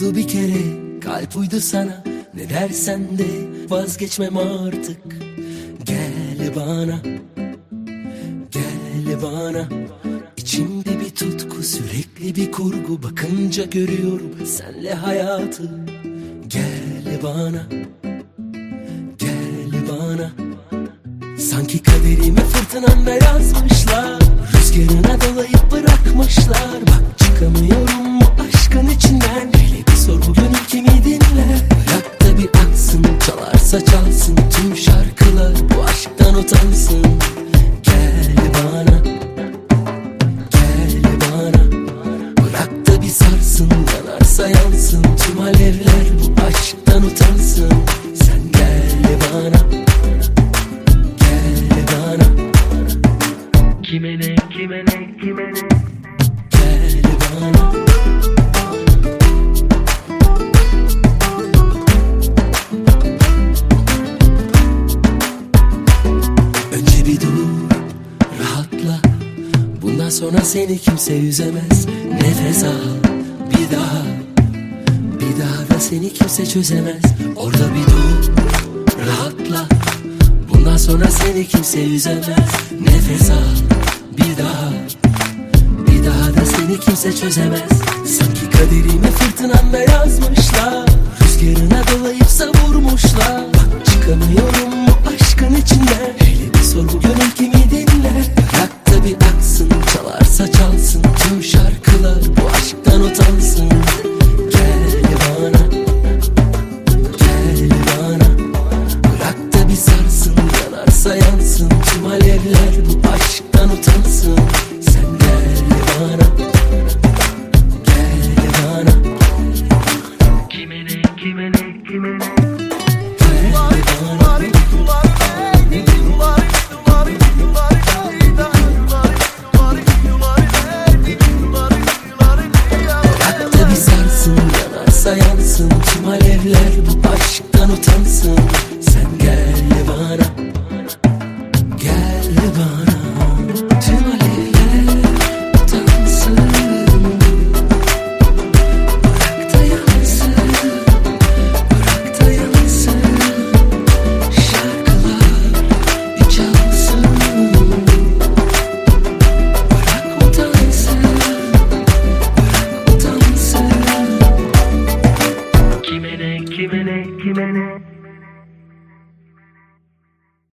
oldu bir kere? Kalp uydu sana. Ne dersen de vazgeçmem artık. Gel bana Gel bana. İçimde bir tutku sürekli bir kurgu. Bakınca görüyorum senle hayatı. Gel bana Gel bana. Sanki kaderimi fırtınamda yazmışlar Rüzgarına dolayıp bırakmışlar. Bak çıkamıyorum Önce bir dur rahatla. Bundan sonra seni kimse üzemez. Nefes al bir daha. Bir daha da seni kimse çözemez. Orada bir dur rahatla. Bundan sonra seni kimse üzemez. Nefes al seni kimse çözemez. Sanki kaderimi fırtınamda yazmışlar bu aşktan utansın. Sen gel bana ki mene